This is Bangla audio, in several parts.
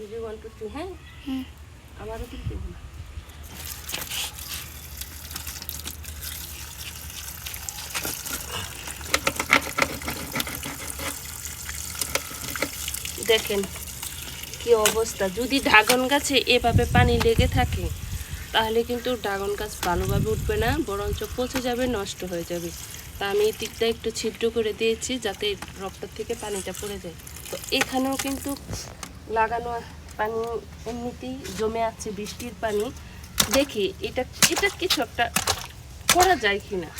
রেডি ওয়ান টু থ্রি হ্যাঁ? হুম। আবারও কিন্তু দেখেন কি অবস্থা। যদি ড্রাগন গাছে এভাবে পানি লেগে থাকে তাহলে কিন্তু ড্রাগন গাছ ভালোভাবে উঠবে না বরঞ্চ পচে যাবে নষ্ট হয়ে যাবে। তা আমি এই দিকটা একটু ছিদ্র করে দিয়েছি যাতে রক্তর থেকে পানিটা পড়ে যায়। তো এখানেও কিন্তু লাগানো পানি এমনিতেই জমে আছে বৃষ্টির পানি। দেখি, এটা এটা কিছু একটা করা যায় কি না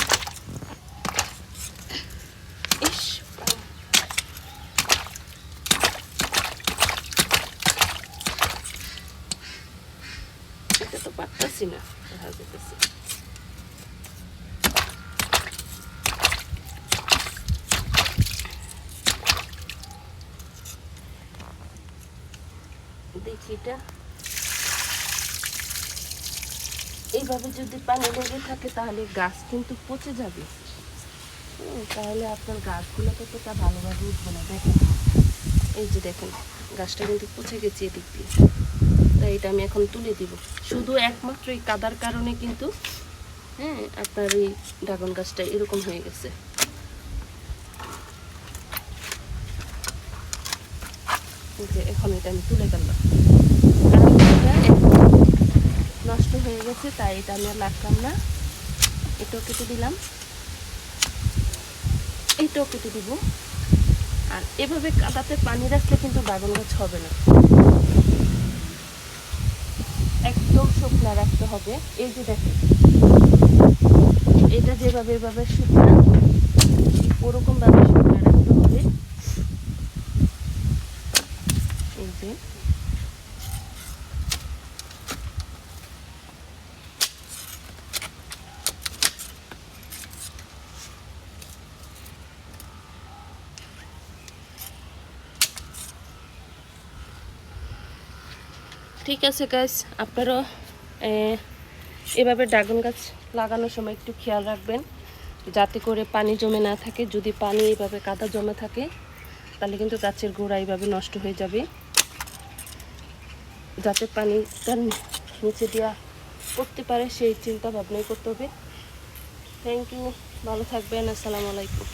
এটা তো না দেখা দেখি এটা। এইভাবে যদি পানি লেগে থাকে তাহলে গাছ কিন্তু পচে যাবে। তাহলে আপনার গাছগুলোতে তো তা ভালোভাবে উঠবে না, দেখেন। এই যে দেখেন, গাছটা কিন্তু পচে গেছে এদিক দিয়ে। তাই এটা আমি এখন তুলে দিব। শুধু একমাত্র এই কাদার কারণে কিন্তু হ্যাঁ আপনার এই ড্রাগন গাছটা এরকম হয়ে গেছে। যে এখন এটা আমি তুলে এখন নষ্ট হয়ে গেছে, তাই এটা আমি আর রাখলাম না। এটাও কেটে দিলাম। কেটে দিব। আর এভাবে কাদাতে পানি রাখলে কিন্তু ড্রাগন গাছ হবে না। একদম শুকনা রাখতে হবে। এই যে দেখেন, এটা যেভাবে এভাবে শুকনা ওরকম ভাবে শুকনা রাখতে হবে এই যে ঠিক আছে গাছ আপনারাও এভাবে ড্রাগন গাছ লাগানোর সময় একটু খেয়াল রাখবেন। যাতে করে পানি জমে না থাকে। যদি পানি এইভাবে কাদা জমে থাকে, তাহলে কিন্তু গাছের গোড়া এইভাবে নষ্ট হয়ে যাবে। যাতে পানিটা নিচে দেওয়া করতে পারে, সেই চিন্তা ভাবনাই করতে হবে। থ্যাংক ইউ ভালো থাকবেন। আসসালামু আলাইকুম।